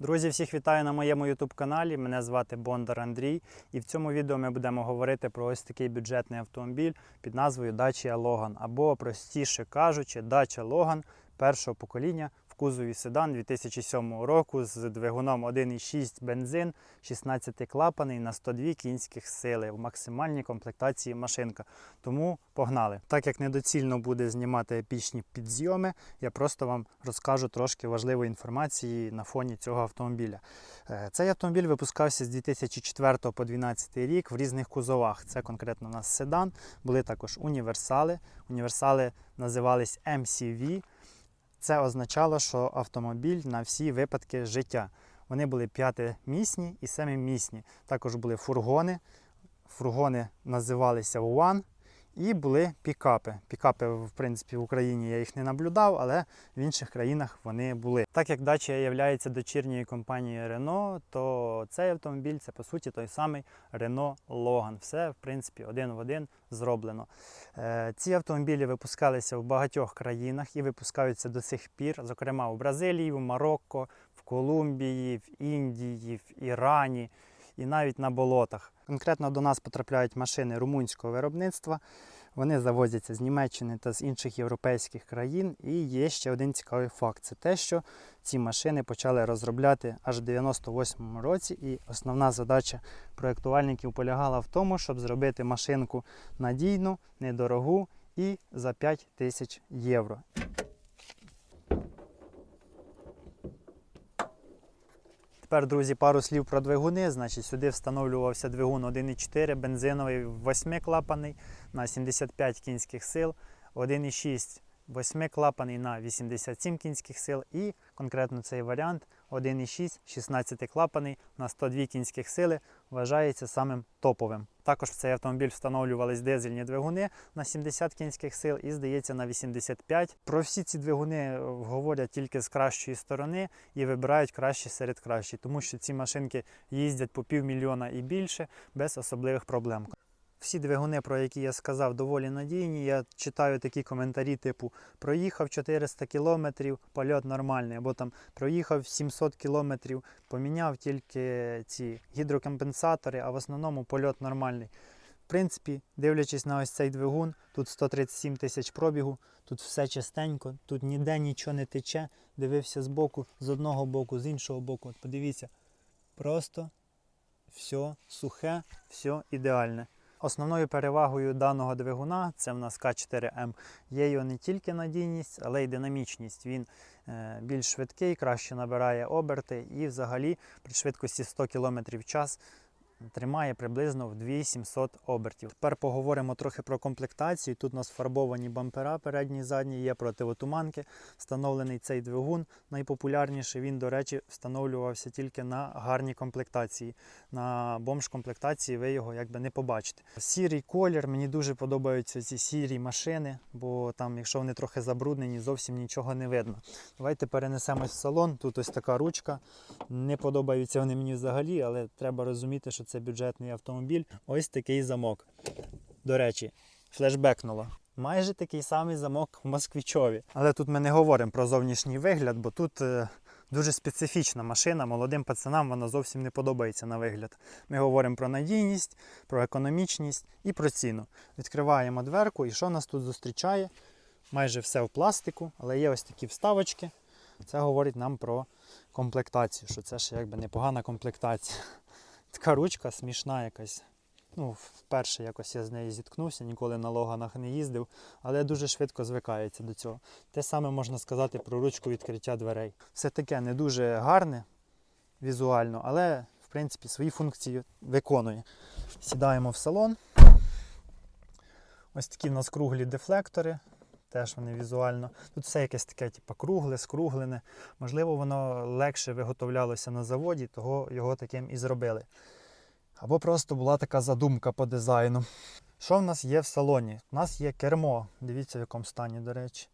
Друзі, всіх вітаю на моєму YouTube каналі. Мене звати Бондар Андрій. І в цьому відео ми будемо говорити про ось такий бюджетний автомобіль під назвою Dacia Logan, або простіше кажучи, Dacia Logan першого покоління кузові седан 2007 року з двигуном 1,6 бензин, 16 клапаний на 102 кінських сили в максимальній комплектації машинка. Тому погнали. Так як недоцільно буде знімати епічні підзйоми, я просто вам розкажу трошки важливої інформації на фоні цього автомобіля. Е, Цей автомобіль випускався з 2004 по 2012 рік в різних кузовах. Це конкретно у нас седан, були також універсали. Універсали називались MCV. Це означало, що автомобіль на всі випадки життя. Вони були п'ятимісні і семимісні. Також були фургони. Фургони називалися One. І були пікапи. Пікапи, в принципі, в Україні я їх не наблюдав, але в інших країнах вони були. Так як Dacia є дочірньою компанією Renault, то цей автомобіль це по суті той самий Renault Logan. Все, в принципі, один в один зроблено. Е, Ці автомобілі випускалися в багатьох країнах і випускаються до сих пір, зокрема в Бразилії, в Марокко, в Колумбії, в Індії, в Ірані і навіть на болотах. Конкретно до нас потрапляють машини румунського виробництва. Вони завозяться з Німеччини та з інших європейських країн. І є ще один цікавий факт: це те, що ці машини почали розробляти аж в 98-му році. І основна задача проєктувальників полягала в тому, щоб зробити машинку надійну, недорогу і за 5 тисяч євро. Тепер, друзі, пару слів про двигуни. Значить, сюди встановлювався двигун 1,4 бензиновий 8-клапаний на 75 кінських сил, 1,6 8-клапаний на 87 кінських сил і конкретно цей варіант 1,6 16-клапаний на 102 кінських сили вважається самим топовим. Також в цей автомобіль встановлювались дизельні двигуни на 70 кінських сил і, здається, на 85. Про всі ці двигуни е, говорять тільки з кращої сторони і вибирають кращі серед кращих, тому що ці машинки їздять по півмільйона і більше без особливих проблем. Всі двигуни, про які я сказав, доволі надійні. Я читаю такі коментарі, типу проїхав 400 кілометрів, польот нормальний, або там проїхав 700 кілометрів, поміняв тільки ці гідрокомпенсатори, а в основному польот нормальний. В принципі, дивлячись на ось цей двигун, тут 137 тисяч пробігу, тут все чистенько, тут ніде нічого не тече. Дивився з боку, з одного боку, з іншого боку. От подивіться, просто все сухе, все ідеальне. Основною перевагою даного двигуна, це в нас К4М, є його не тільки надійність, але й динамічність. Він е, більш швидкий, краще набирає оберти і взагалі при швидкості 100 км в час тримає приблизно в 2700 обертів. Тепер поговоримо трохи про комплектацію. Тут у нас фарбовані бампера передні і задні, є противотуманки. Встановлений цей двигун. Найпопулярніший він, до речі, встановлювався тільки на гарній комплектації. На бомж-комплектації ви його якби не побачите. Сірий колір, мені дуже подобаються ці сірі машини, бо там, якщо вони трохи забруднені, зовсім нічого не видно. Давайте перенесемось в салон. Тут ось така ручка. Не подобаються вони мені взагалі, але треба розуміти, що це бюджетний автомобіль. Ось такий замок. До речі, флешбекнуло. Майже такий самий замок в Москвічові. Але тут ми не говоримо про зовнішній вигляд, бо тут е, дуже специфічна машина. Молодим пацанам вона зовсім не подобається на вигляд. Ми говоримо про надійність, про економічність і про ціну. Відкриваємо дверку, і що нас тут зустрічає? Майже все в пластику, але є ось такі вставочки. Це говорить нам про комплектацію, що це ще якби непогана комплектація. Така ручка смішна якась. Ну, вперше якось я з нею зіткнувся, ніколи на логанах не їздив, але дуже швидко звикається до цього. Те саме можна сказати про ручку відкриття дверей. Все таке не дуже гарне візуально, але в принципі свої функції виконує. Сідаємо в салон. Ось такі в нас круглі дефлектори. Теж вони візуально. Тут все якесь таке, типу, кругле, скруглене. Можливо, воно легше виготовлялося на заводі, того його таким і зробили. Або просто була така задумка по дизайну. Що в нас є в салоні? У нас є кермо. Дивіться, в якому стані, до речі.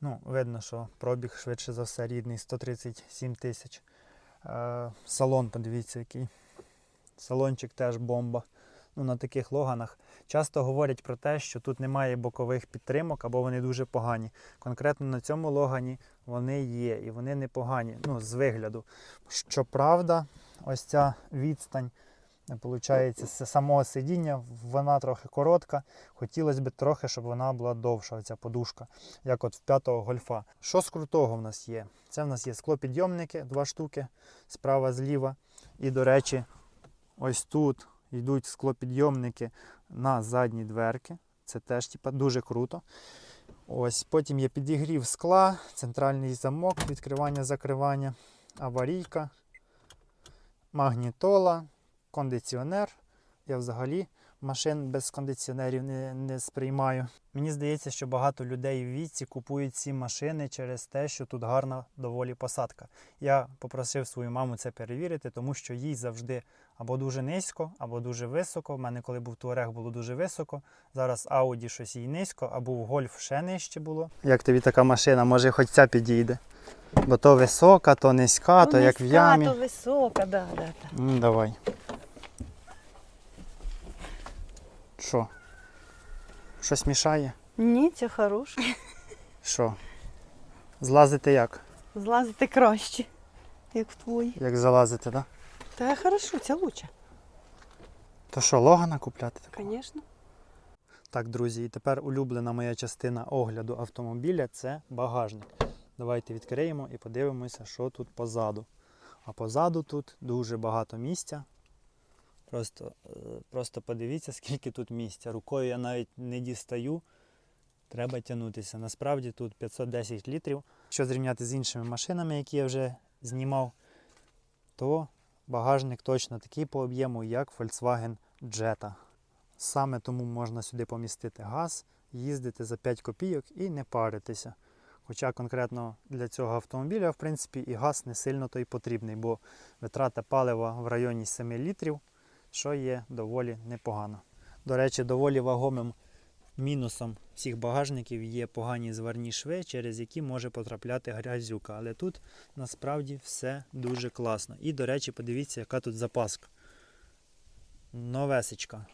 Ну, видно, що пробіг швидше за все рідний 137 тисяч. Е, салон, подивіться, який. Салончик теж бомба. Ну, на таких логанах, часто говорять про те, що тут немає бокових підтримок або вони дуже погані. Конкретно на цьому логані вони є і вони непогані, ну, з вигляду. Щоправда, ось ця відстань. З самого сидіння вона трохи коротка. Хотілося б трохи, щоб вона була довша, ця подушка, як от в п'ятого гольфа. Що з крутого в нас є? Це в нас є склопідйомники, два штуки, справа, зліва. І, до речі, ось тут йдуть склопідйомники на задні дверки. Це теж типа, дуже круто. Ось Потім є підігрів скла, центральний замок, відкривання-закривання, аварійка, магнітола, кондиціонер. Я взагалі машин без кондиціонерів не, не сприймаю. Мені здається, що багато людей в віці купують ці машини через те, що тут гарна доволі посадка. Я попросив свою маму це перевірити, тому що їй завжди або дуже низько, або дуже високо. У мене, коли був Туарег, було дуже високо. Зараз Ауді щось їй низько, а був Гольф ще нижче було. Як тобі така машина? Може, хоч ця підійде? Бо то висока, то низька, то як в низька, ямі. то висока, да, да, да. Ну, давай. Що? Щось мішає? Ні, це хороше. Що? Злазити як? Злазити краще, як в твої. Як залазити, так? Да? Та хорошо, це лучше. То що, логана купляти? Звісно. Так, друзі, і тепер улюблена моя частина огляду автомобіля це багажник. Давайте відкриємо і подивимося, що тут позаду. А позаду тут дуже багато місця. Просто, е, просто подивіться, скільки тут місця. Рукою я навіть не дістаю. Треба тягнутися. Насправді тут 510 літрів. Якщо зрівняти з іншими машинами, які я вже знімав, то багажник точно такий по об'єму, як Volkswagen Jetta. Саме тому можна сюди помістити газ, їздити за 5 копійок і не паритися. Хоча конкретно для цього автомобіля, в принципі, і газ не сильно той потрібний, бо витрата палива в районі 7 літрів, що є доволі непогано. До речі, доволі вагомим мінусом всіх багажників є погані зварні шви, через які може потрапляти грязюка. Але тут насправді все дуже класно. І, до речі, подивіться, яка тут запаска. Новесечка.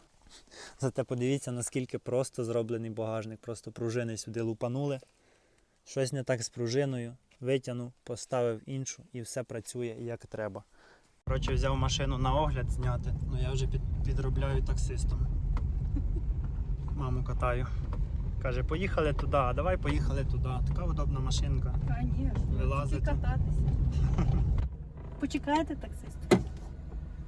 Зате подивіться, наскільки просто зроблений багажник. Просто пружини сюди лупанули. Щось не так з пружиною. Витягнув, поставив іншу і все працює як треба. Коротше, взяв машину на огляд зняти, ну я вже під, підробляю таксистом. Маму катаю. Каже, поїхали туди, а давай поїхали туди. Така удобна машинка. Звісно. Кататися. Почекаєте таксист?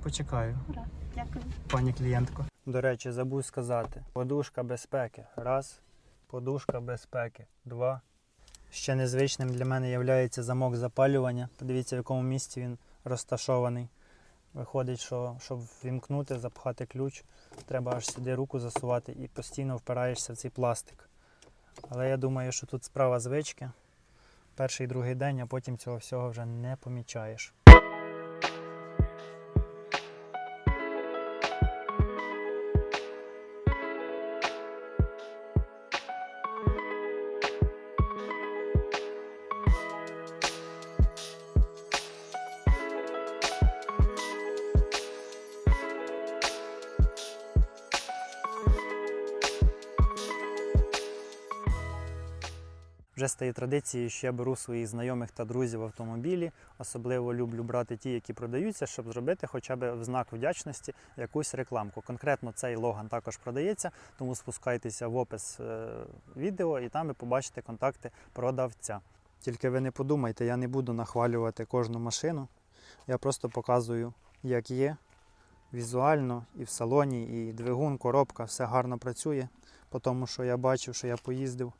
Почекаю. Ура. Дякую. пані клієнтко. До речі, забув сказати. Подушка безпеки. Раз. Подушка безпеки. Два. Ще незвичним для мене є замок запалювання. Подивіться, в якому місці він розташований. Виходить, що щоб вімкнути, запхати ключ, треба аж сюди руку засувати і постійно впираєшся в цей пластик. Але я думаю, що тут справа звички. Перший другий день, а потім цього всього вже не помічаєш. Вже стає традицією, що я беру своїх знайомих та друзів автомобілі. Особливо люблю брати ті, які продаються, щоб зробити хоча б в знак вдячності якусь рекламку. Конкретно цей логан також продається, тому спускайтеся в опис е, відео і там ви побачите контакти продавця. Тільки ви не подумайте, я не буду нахвалювати кожну машину. Я просто показую, як є. Візуально і в салоні, і двигун, коробка, все гарно працює, по тому що я бачив, що я поїздив.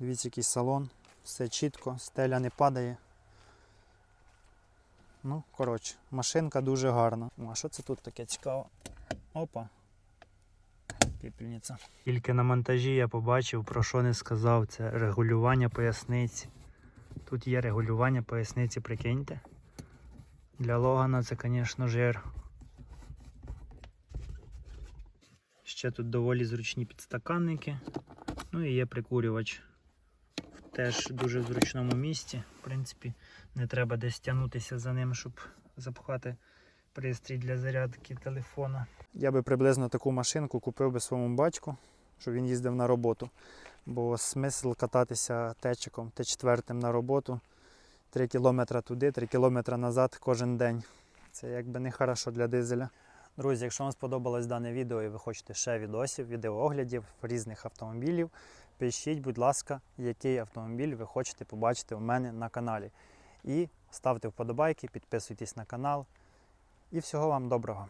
Дивіться, який салон, все чітко, стеля не падає. Ну, коротше, машинка дуже гарна. О, А що це тут таке цікаво? Опа. Піпельниця. Тільки на монтажі я побачив, про що не сказав, це регулювання поясниці. Тут є регулювання поясниці, прикиньте. Для Логана це, звісно, жир. Ще тут доволі зручні підстаканники. Ну і є прикурювач. Теж дуже зручному місці. В принципі, не треба десь тягнутися за ним, щоб запхати пристрій для зарядки телефона. Я би приблизно таку машинку купив би своєму батьку, щоб він їздив на роботу. Бо смисл кататися течиком Т4 на роботу 3 кілометри туди, 3 кілометри назад кожен день. Це якби не хорошо для дизеля. Друзі, якщо вам сподобалось дане відео і ви хочете ще відосів, відеооглядів різних автомобілів, пишіть, будь ласка, який автомобіль ви хочете побачити у мене на каналі. І ставте вподобайки, підписуйтесь на канал. І всього вам доброго!